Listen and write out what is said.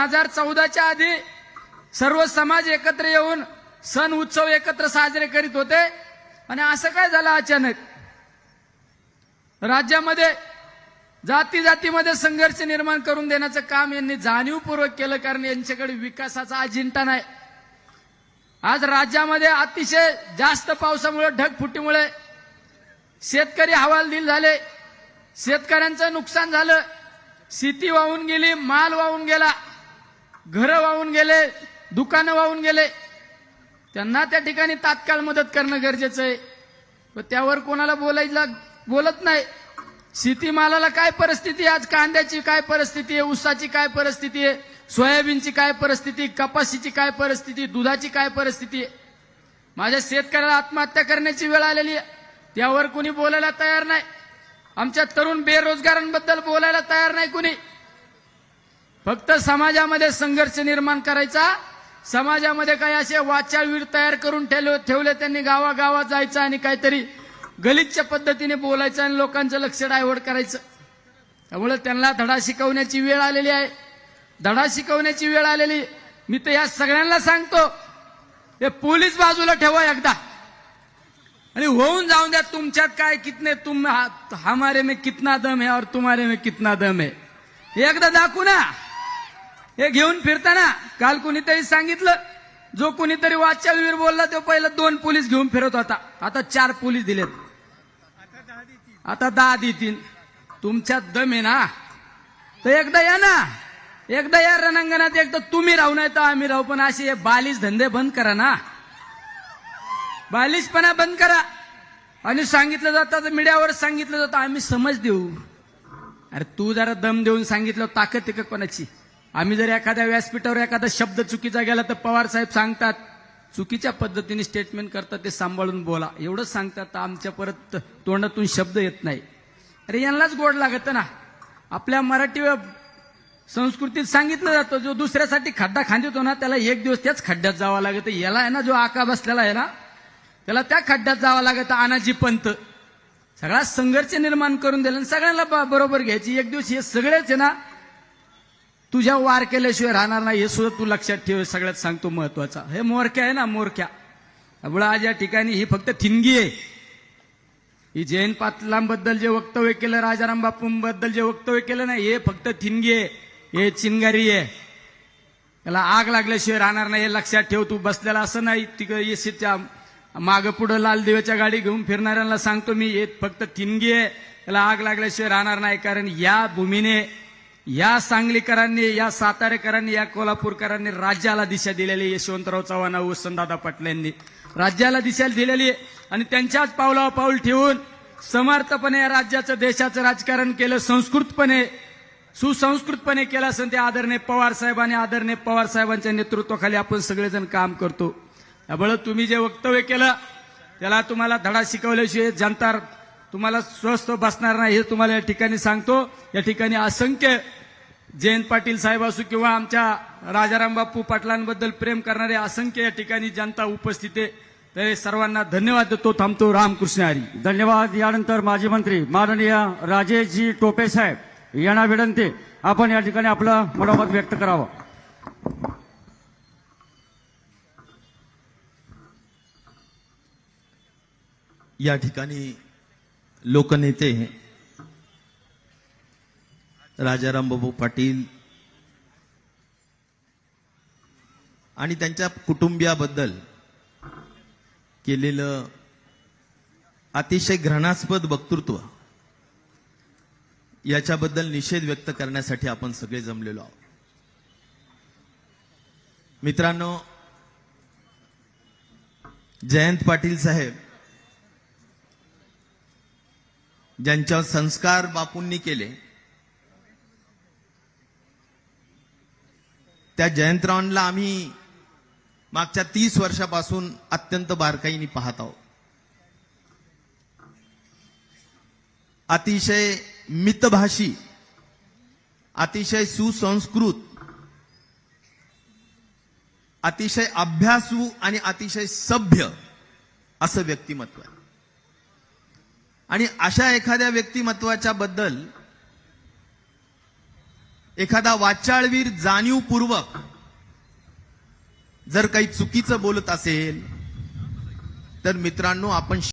हजार चौदाच्या आधी सर्व समाज एकत्र येऊन सण उत्सव एकत्र साजरे करीत होते. आणि असं काय झालं अचानक? राज्यामध्ये जाती जातीमध्ये संघर्ष निर्माण करून देण्याचं काम यांनी जाणीवपूर्वक केलं कारण यांच्याकडे विकासाचा अजिंठा नाही. आज राज्यामध्ये अतिशय जास्त पावसामुळे ढगफुटीमुळे शेतकरी हवालदिल झाले. शेतकऱ्यांचं नुकसान झालं. शेती वाहून गेली माल वाहून गेला. घरं वाहून गेले दुकानं वाहून गेले. त्यांना त्या ठिकाणी तात्काळ मदत करणं गरजेचं आहे. पण त्यावर कोणाला बोलायला बोलत नाही. शेतीमालाला काय परिस्थिती आहे? आज कांद्याची काय परिस्थिती आहे? ऊसाची काय परिस्थिती आहे? सोयाबीनची काय परिस्थिती कपाशीची काय परिस्थिती दुधाची काय परिस्थिती आहे? माझ्या शेतकऱ्याला आत्महत्या करण्याची वेळ आलेली आहे. त्यावर कुणी बोलायला तयार नाही. आमच्या तरुण बेरोजगारांबद्दल बोलायला तयार नाही कुणी. फक्त समाजामध्ये संघर्ष निर्माण करायचा. समाजामध्ये काही असे वाचाळवीर तयार करून ठेवले ठेवले त्यांनी गावागावात जायचं आणि काहीतरी गलिच्छ पद्धतीने बोलायचं आणि लोकांचं लक्ष डायव्हर्ट करायचं. त्यामुळे त्यांना धडा शिकवण्याची वेळ आलेली आहे. धडा शिकवण्याची वेळ आलेली. मी तर या सगळ्यांना सांगतो हे पोलीस बाजूला ठेवा एकदा. आणि होऊन जाऊन द्या तुमच्यात काय कितने तुम हा- हमारे में कितना दम है और तुम्हारे में कितना दम है हे. एकदा दाखवू ना. हे घेऊन फिरताना काल कुणीतरी सांगितलं. जो कुणीतरी वाचावीर बोलला तो पहिला दोन पोलीस घेऊन फिरत होता. आता चार पोलीस दिलेत. आता दहा देतील. तुमच्यात दम आहे ना? तर एकदा या ना. एकदा या रणांगणात एकदा तुम्ही राहू नाही तर आम्ही राहू. पण असे हे बालिश धंदे बंद करा ना. बालिशपणा बंद करा. आणि सांगितलं जातं मीडियावर सांगितलं जातं आम्ही समज देऊ. अरे तू जरा दम देऊन सांगितलं ताकद आहे का कोणाची? आम्ही जर एखाद्या व्यासपीठावर एखादा शब्द चुकीचा गेला तर पवार साहेब सांगतात चुकीच्या पद्धतीने स्टेटमेंट करतात ते सांभाळून बोला. एवढंच सांगतात तर आमच्या परत तोंडातून शब्द येत नाही. अरे यांनाच गोड लागत ना. आपल्या मराठी संस्कृतीत सांगितलं जातं जो दुसऱ्यासाठी खड्डा खांदितो ना त्याला एक दिवस त्याच खड्ड्यात जावं लागत. याला आहे ना जो आका बसलेला आहे ना त्याला त्या खड्ड्यात जावं लागतं अनाजी पंत. सगळा संघर्ष निर्माण करून दिला आणि सगळ्यांना बरोबर घ्यायची. एक दिवस हे सगळेच आहे ना तुझ्या वार केल्याशिवाय राहणार नाही हे सुद्धा तू लक्षात ठेव सगळ्यात सांगतो महत्त्वाचा. हे मोरक्या आहे ना मोरक्या. त्यामुळे आज या ठिकाणी ही फक्त थिंगी आहे. ही जयंत पाटलांबद्दल जे वक्तव्य केलं राजाराम बापूंबद्दल जे वक्तव्य केलं ना हे फक्त थिंगी आहे. हे चिंगारी आहे. त्याला आग लागल्याशिवाय राहणार नाही हे लक्षात ठेव तू बसलेला असं नाही. तिकडे येशीच्या मागं पुढं लाल दिव्याच्या गाडी घेऊन फिरणाऱ्यांना सांगतो मी हे फक्त थिंगी आहे. त्याला आग लागल्याशिवाय राहणार नाही कारण या भूमीने या सांगलीकरांनी या सातारेकरांनी या कोल्हापूरकरांनी राज्याला दिशा दिलेली यशवंतराव चव्हाण वसंतदादा पाटील यांनी राज्याला दिशा दिलेली आहे आणि त्यांच्याच पावलावर पाऊल ठेवून समर्थपणे या राज्याचं देशाचं राजकारण केलं संस्कृतपणे सुसंस्कृतपणे केलं असं ते आदरणीय पवार साहेबांनी आदरणीय पवार साहेबांच्या नेतृत्वाखाली आपण सगळेजण काम करतो. त्यामुळे तुम्ही जे वक्तव्य केलं त्याला तुम्हाला धडा शिकवल्याशिवाय जनता तुम्हाला स्वस्थ बसणार नाही हे तुम्हाला या ठिकाणी सांगतो. या ठिकाणी असंख्य जयंत पाटील साहेब असू किंवा आमच्या राजाराम बापू पाटलांबद्दल प्रेम करणारे असंख्य या ठिकाणी जनता उपस्थित आहे. तर हे सर्वांना धन्यवाद देतो. थांबतो रामकृष्ण हरी. धन्यवाद. यानंतर माजी मंत्री माननीय राजेशजी टोपे साहेब यांना विनंती आपण या ठिकाणी आपलं मनोमत व्यक्त करावं. या ठिकाणी लोकनेते राजाराम बाबू पाटील आणि त्यांच्या कुटुंबियाबद्दल केलेलं अतिशय घृणास्पद वक्तृत्व याच्याबद्दल निषेध व्यक्त करण्यासाठी आपण सगळे जमलेलो आहोत. मित्रांनो जयंत पाटील साहेब ज्यांच्यावर संस्कार बापूंनी केले त्या जयंतरावांना आम्ही मागच्या तीस वर्षापासून अत्यंत बारकाईने पाहत आहोत. अतिशय मितभाषी अतिशय सुसंस्कृत अतिशय अभ्यासू आणि अतिशय सभ्य असं व्यक्तिमत्व आहे. आणि अशा एखाद्या व्यक्तिमत्वाच्या बद्दल एखादा वाचाळवीर जाणीवपूर्वक जर काही चुकीचं बोलत असेल तर मित्रांनो आपण